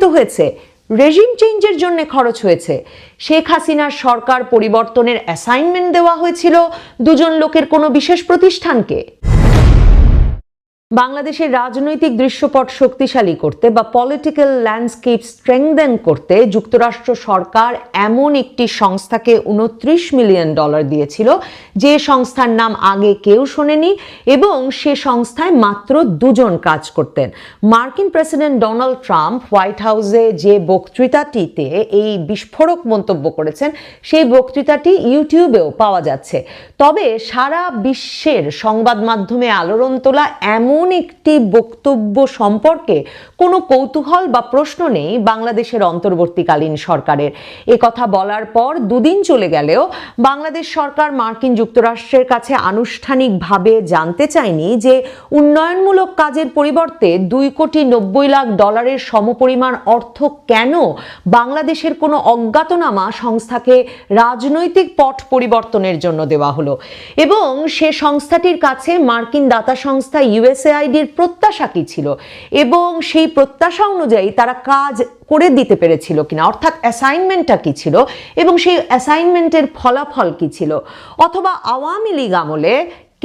ব্যবহৃত হয়েছে। রেজিম চেঞ্জের জন্য খরচ হয়েছে। শেখ হাসিনার সরকার পরিবর্তনের অ্যাসাইনমেন্ট দেওয়া হয়েছিল দুজন লোকের কোনো বিশেষ প্রতিষ্ঠানকে। বাংলাদেশের রাজনৈতিক দৃশ্যপট শক্তিশালী করতে বা পলিটিক্যাল ল্যান্ডস্কেপ স্ট্রেংদেন করতে যুক্তরাষ্ট্র সরকার এমন একটি সংস্থাকে উনত্রিশ মিলিয়ন ডলার দিয়েছিল। যে সংস্থার নাম আগে কেউ শোনেনি এবং সে সংস্থায় মাত্র দুজন কাজ করতেন। মার্কিন প্রেসিডেন্ট ডোনাল্ড ট্রাম্প হোয়াইট হাউসে যে বক্তৃতাটিতে এই বিস্ফোরক মন্তব্য করেছেন, সেই বক্তৃতাটি ইউটিউবেও পাওয়া যাচ্ছে। তবে সারা বিশ্বের সংবাদ মাধ্যমে আলোড়ন তোলা এমন একটি বক্তব্য সম্পর্কে কোনো কৌতূহল বা প্রশ্ন নেই বাংলাদেশের অন্তর্বর্তীকালীন সরকারের। এ কথা বলার পর দুদিন চলে গেলেও বাংলাদেশ সরকার মার্কিন যুক্তরাষ্ট্রের কাছে আনুষ্ঠানিকভাবে জানতে চায়নি যে উন্নয়নমূলক কাজের পরিবর্তে দুই কোটি নব্বই লাখ ডলারের সমপরিমাণ অর্থ কেন বাংলাদেশের কোনো অজ্ঞাতনামা সংস্থাকে রাজনৈতিক পট পরিবর্তনের জন্য দেওয়া হলো। এবং সে সংস্থাটির কাছে মার্কিন দাতা সংস্থা ইউএসএআইডির প্রত্যাশা কি ছিল? এবং সেই প্রত্যাশা অনুযায়ী তারা কাজ করে দিতে পেরেছিল কিনা? অর্থাৎ অ্যাসাইনমেন্টটা কি ছিল? এবং সেই অ্যাসাইনমেন্টের ফলাফল কি ছিল? অথবা আওয়ামী লীগ আমলে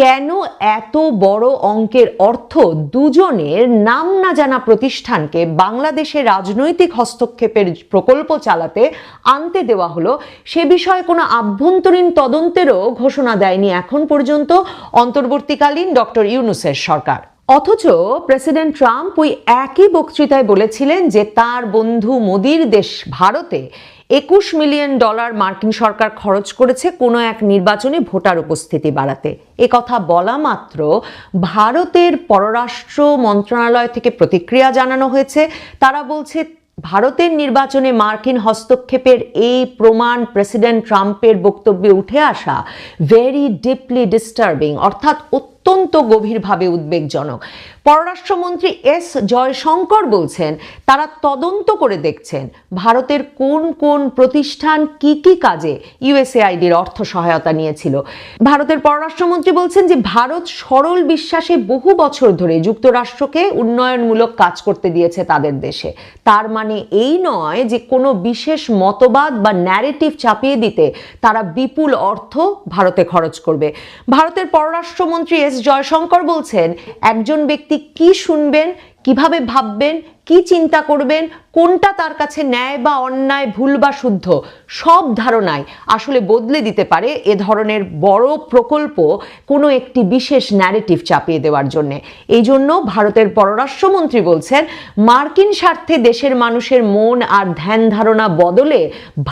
কেন এত বড় অঙ্কের অর্থ দুজনের নাম না জানা প্রতিষ্ঠানকে বাংলাদেশে রাজনৈতিক হস্তক্ষেপের প্রকল্প চালাতে আনতে দেওয়া হলো, সে বিষয়ে কোনো আভ্যন্তরীণ তদন্তেরও ঘোষণা দেয়নি এখন পর্যন্ত অন্তর্বর্তীকালীন ডক্টর ইউনুসের সরকার। অথচ প্রেসিডেন্ট ট্রাম্প ওই একই বক্তৃতায় বলেছিলেন যে তার বন্ধু মোদির দেশ ভারতে একুশ মিলিয়ন ডলার মার্কিন সরকার খরচ করেছে কোনো এক নির্বাচনে ভোটার উপস্থিতি বাড়াতে। এ কথা বলা মাত্র ভারতের পররাষ্ট্র মন্ত্রণালয় থেকে প্রতিক্রিয়া জানানো হয়েছে। তারা বলছে, ভারতের নির্বাচনে মার্কিন হস্তক্ষেপের এই প্রমাণ প্রেসিডেন্ট ট্রাম্পের বক্তব্যে উঠে আসা ভেরি ডিপলি ডিস্টার্বিং অর্থাৎ অত্যন্ত গভীরভাবে উদ্বেগজনক। পররাষ্ট্রমন্ত্রী এস জয়শঙ্কর বলছেন, তারা তদন্ত করে দেখছেন ভারতের কোন কোন প্রতিষ্ঠান কি কি কাজে ইউএসএআইডির অর্থ সহায়তা নিয়েছিল। ভারতের পররাষ্ট্রমন্ত্রী বলছেন যে, ভারত সরল বিশ্বাসে বহু বছর ধরে যুক্তরাষ্ট্রকে উন্নয়নমূলক কাজ করতে দিয়েছে তাদের দেশে। তার মানে এই নয় যে, কোনো বিশেষ মতবাদ বা ন্যারেটিভ চাপিয়ে দিতে তারা বিপুল অর্থ ভারতে খরচ করবে। ভারতের পররাষ্ট্রমন্ত্রী এস জয়শঙ্কর বলছেন একজন ব্যক্তি কি শুনবেন কীভাবে ভাববেন, কি চিন্তা করবেন, কোনটা তার কাছে ন্যায় বা অন্যায়, ভুল বা শুদ্ধ, সব ধারণায় আসলে বদলে দিতে পারে এ ধরনের বড় প্রকল্প কোনো একটি বিশেষ ন্যারেটিভ চাপিয়ে দেওয়ার জন্য। এই জন্য ভারতের পররাষ্ট্রমন্ত্রী বলছেন, মার্কিন স্বার্থে দেশের মানুষের মন আর ধ্যান ধারণা বদলে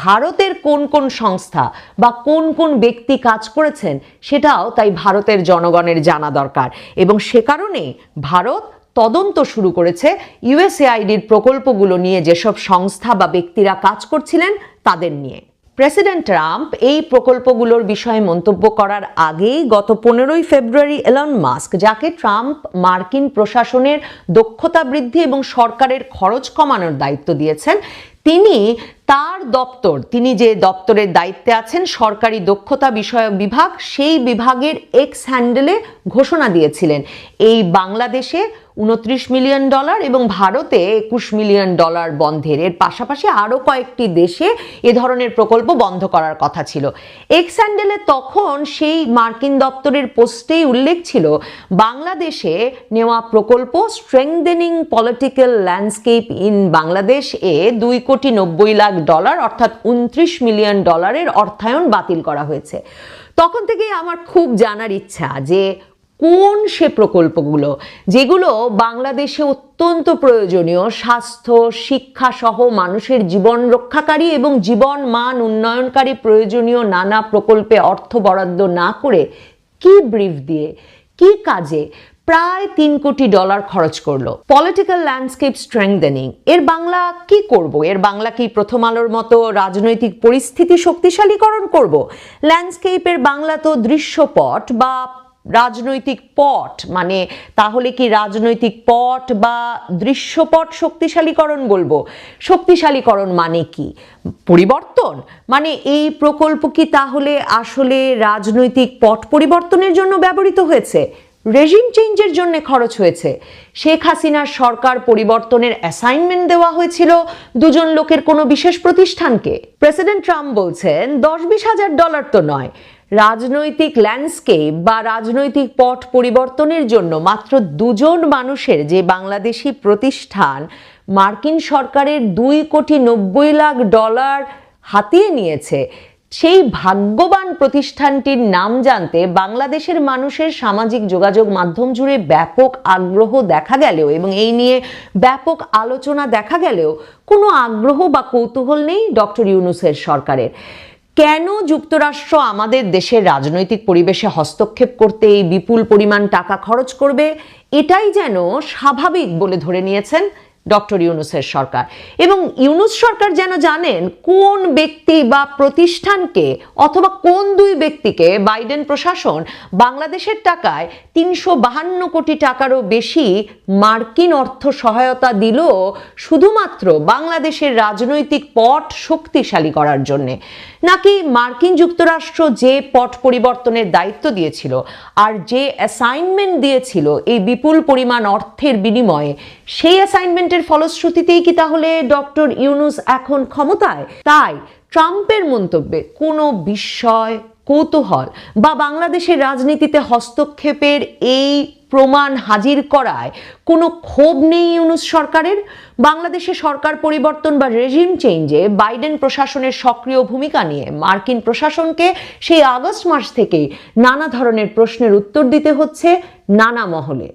ভারতের কোন কোন সংস্থা বা কোন কোন ব্যক্তি কাজ করেছেন সেটাও তাই ভারতের জনগণের জানা দরকার। এবং সে কারণে ভারত তদন্ত শুরু করেছে ইউএসএআইডির প্রকল্পগুলো নিয়ে যেসব সংস্থা বা ব্যক্তিরা কাজ করছিলেন তাদের নিয়ে। প্রেসিডেন্ট ট্রাম্প এই প্রকল্পগুলোর বিষয়ে মন্তব্য করার আগেই গত পনেরোই ফেব্রুয়ারি এলন মাস্ক, যাকে ট্রাম্প মার্কিন প্রশাসনের দক্ষতা বৃদ্ধি এবং সরকারের খরচ কমানোর দায়িত্ব দিয়েছেন, তিনি তার দপ্তর, তিনি যে দপ্তরের দায়িত্বে আছেন, সরকারি দক্ষতা বিষয়ক বিভাগ, সেই বিভাগের এক্স হ্যান্ডেলে ঘোষণা দিয়েছিলেন। এই বাংলাদেশে উনত্রিশ মিলিয়ন ডলার এবং ভারতে একুশ মিলিয়ন ডলার বন্ধের। এর পাশাপাশি আরও কয়েকটি দেশে এ ধরনের প্রকল্প বন্ধ করার কথা ছিল। এক্স হ্যান্ডেলে তখন সেই মার্কিন দপ্তরের পোস্টেই উল্লেখ ছিল, বাংলাদেশে নেওয়া প্রকল্প strengthening political landscape in Bangladesh এ দুই কোটি নব্বই লাখ ডলার, অর্থাৎ উনত্রিশ মিলিয়ন ডলারের অর্থায়ন বাতিল করা হয়েছে। তখন থেকেই আমার খুব জানার ইচ্ছা যে কোন সে প্রকল্পগুলো, যেগুলো বাংলাদেশে অত্যন্ত প্রয়োজনীয় স্বাস্থ্য, শিক্ষা সহ মানুষের জীবন রক্ষাকারী এবং জীবন মান উন্নয়নকারী প্রয়োজনীয় নানা প্রকল্পে অর্থ বরাদ্দ না করে কি ব্রিফ দিয়ে, কি কাজে প্রায় তিন কোটি ডলার খরচ করল। পলিটিক্যাল ল্যান্ডস্কেপ স্ট্রেংদেনিং এর বাংলা কি করব? এর বাংলা কি প্রথম আলোর মতো রাজনৈতিক পরিস্থিতি শক্তিশালীকরণ করব? ল্যান্ডস্কেপের বাংলা তো দৃশ্যপট বা রাজনৈতিক পট মানে তাহলে কি রাজনৈতিক পট বা দৃশ্যপট শক্তিশালীকরণ বলব? শক্তিশালীকরণ মানে কি? পরিবর্তন? মানে এই প্রকল্প কি তাহলে আসলে রাজনৈতিক পট পরিবর্তনের জন্য ব্যবহৃত হয়েছে? রেজিম চেঞ্জের জন্য খরচ হয়েছে। শেখ হাসিনার সরকার পরিবর্তনের অ্যাসাইনমেন্ট দেওয়া হয়েছিল দুজন লোকের কোনো বিশেষ প্রতিষ্ঠানকে। প্রেসিডেন্ট ট্রাম্প বলছেন দশ বিশ হাজার ডলার তো নয়। রাজনৈতিক ল্যান্ডস্কেপ বা রাজনৈতিক পট পরিবর্তনের জন্য মাত্র দুজন মানুষের যে বাংলাদেশি প্রতিষ্ঠান, মার্কিন সরকারের দুই কোটি নব্বই লাখ ডলার হাতিয়ে নিয়েছে। সেই ভাগ্যবান প্রতিষ্ঠানটির নাম জানতে বাংলাদেশের মানুষের সামাজিক যোগাযোগ মাধ্যম জুড়ে ব্যাপক আগ্রহ দেখা গেলেও এবং এই নিয়ে ব্যাপক আলোচনা দেখা গেলেও কোনো আগ্রহ বা কৌতূহল নেই ডক্টর ইউনুসের সরকারের। কেন যুক্তরাষ্ট্র আমাদের দেশের রাজনৈতিক পরিবেশে হস্তক্ষেপ করতে এই বিপুল পরিমাণ টাকা খরচ করবে, এটাই যেন স্বাভাবিক বলে ধরে নিয়েছেন ডক্টর ইউনুসের সরকার। এবং ইউনুস সরকার যেন জানেন কোন ব্যক্তি বা প্রতিষ্ঠানকে অথবা কোন দুই ব্যক্তিকে বাইডেন প্রশাসন বাংলাদেশের টাকায় তিনশো বাহান্ন কোটি টাকারও বেশি মার্কিন অর্থ সহায়তা দিল শুধুমাত্র বাংলাদেশের রাজনৈতিক পট শক্তিশালী করার জন্যে। নাকি মার্কিন যুক্তরাষ্ট্র যে পট পরিবর্তনের দায়িত্ব দিয়েছিল আর যে অ্যাসাইনমেন্ট দিয়েছিল এই বিপুল পরিমাণ অর্থের বিনিময়ে, সেই অ্যাসাইনমেন্টের ফলশ্রুতিতেই কি তাহলে ডক্টর ইউনুস এখন ক্ষমতায়? তাই ট্রাম্পের মন্তব্যে কোনো বিস্ময়, কৌতূহল বা বাংলাদেশের রাজনীতিতে হস্তক্ষেপের এই প্রমাণ হাজির করায় কোনো ক্ষোভ নেই ইউনুস সরকারের। বাংলাদেশে সরকার পরিবর্তন বা রেজিম চেঞ্জে বাইডেন প্রশাসনের সক্রিয় ভূমিকা নিয়ে মার্কিন প্রশাসনকে সেই আগস্ট মাস থেকেই নানা ধরনের প্রশ্নের উত্তর দিতে হচ্ছে নানা মহলে।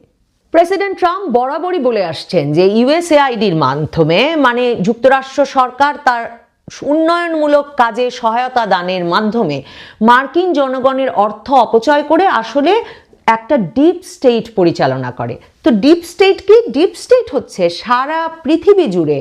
প্রেসিডেন্ট ট্রাম্প বরাবরই বলে আসছেন যে ইউএসএআইডির মাধ্যমে মানে যুক্তরাষ্ট্র সরকার তার উন্নয়নমূলক কাজে সহায়তা দানের মাধ্যমে মার্কিন জনগণের অর্থ অপচয় করে আসলে একটা ডিপ স্টেট পরিচালনা করে। তো ডিপ স্টেট কি? ডিপ স্টেট হচ্ছে সারা পৃথিবী জুড়ে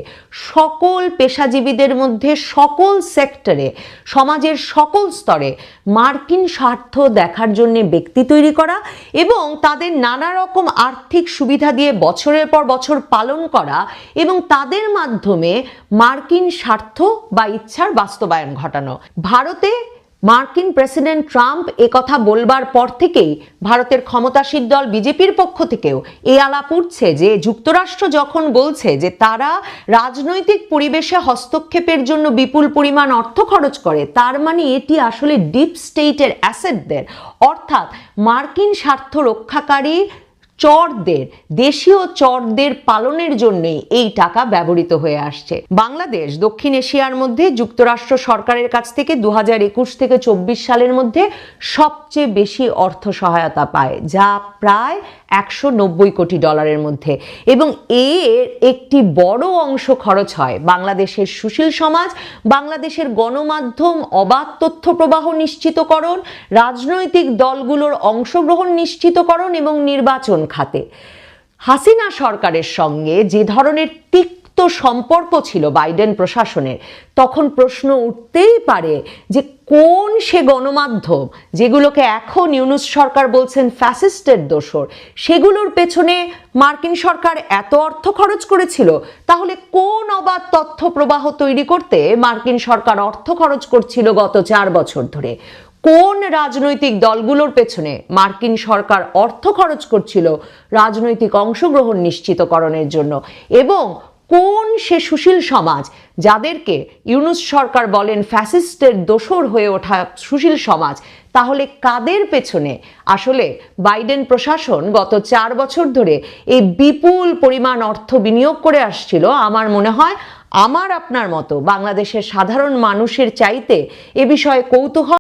সকল পেশাজীবীদের মধ্যে সকল সেক্টরে সমাজের সকল স্তরে মার্কিন স্বার্থ দেখার জন্য ব্যক্তি তৈরি করা এবং তাদের নানা রকম আর্থিক সুবিধা দিয়ে বছরের পর বছর পালন করা এবং তাদের মাধ্যমে মার্কিন স্বার্থ বা ইচ্ছার বাস্তবায়ন ঘটানো। ভারতে মার্কিন প্রেসিডেন্ট ট্রাম্প কথা বলবার পর থেকেই ভারতের ক্ষমতাসীন দল বিজেপির পক্ষ থেকেও এ আলাপ উঠছে যে যুক্তরাষ্ট্র যখন বলছে যে তারা রাজনৈতিক পরিবেশে হস্তক্ষেপের জন্য বিপুল পরিমাণ অর্থ খরচ করে, তার মানে এটি আসলে ডিপ স্টেটের অ্যাসেটদের, অর্থাৎ মার্কিন স্বার্থ রক্ষাকারী চরদের, দেশীয় চরদের পালনের জন্যই এই টাকা ব্যবহৃত হয়ে আসছে। বাংলাদেশ, দক্ষিণ এশিয়ার মধ্যে যুক্তরাষ্ট্র সরকারের কাছ থেকে দু হাজার একুশ থেকে চব্বিশ সালের মধ্যে সবচেয়ে বেশি অর্থ সহায়তা পায়, যা প্রায় একশো নব্বই কোটি ডলারের মধ্যে। এবং এর একটি বড় অংশ খরচ হয় বাংলাদেশের সুশীল সমাজ, বাংলাদেশের গণমাধ্যম, অবাধ তথ্য প্রবাহ নিশ্চিতকরণ, রাজনৈতিক দলগুলোর অংশগ্রহণ নিশ্চিতকরণ এবং নির্বাচন খাতে। হাসিনা সরকারের সঙ্গে যে ধরনের তিক্ত সম্পর্ক ছিল বাইডেন প্রশাসনের। তখন প্রশ্ন উঠতেই পারে যে কোন সে গণমাধ্যম যেগুলোকে এখন ইউনুস সরকার বলছেন ফ্যাসিস্টের দোসর সেগুলোর পেছনে মার্কিন সরকার এত অর্থ খরচ করেছিল, তাহলে কোন অবাধ তথ্য প্রবাহ তৈরি করতে মার্কিন সরকার অর্থ খরচ করছিল গত চার বছর ধরে? কোন রাজনৈতিক দলগুলোর পেছনে মার্কিন সরকার অর্থ খরচ করছিল রাজনৈতিক অংশগ্রহণ নিশ্চিতকরণের জন্য? এবং কোন সে সুশীল সমাজ যাদেরকে ইউনুস সরকার বলেন ফ্যাসিস্টের দোসর হয়ে ওঠা সুশীল সমাজ, তাহলে কাদের পেছনে? আসলে বাইডেন প্রশাসন গত চার বছর ধরে এই বিপুল পরিমাণ অর্থ বিনিয়োগ করে আসছিল। আমার মনে হয়, আমার আপনার মতো বাংলাদেশের সাধারণ মানুষের চাইতে এ বিষয়ে কৌতূহল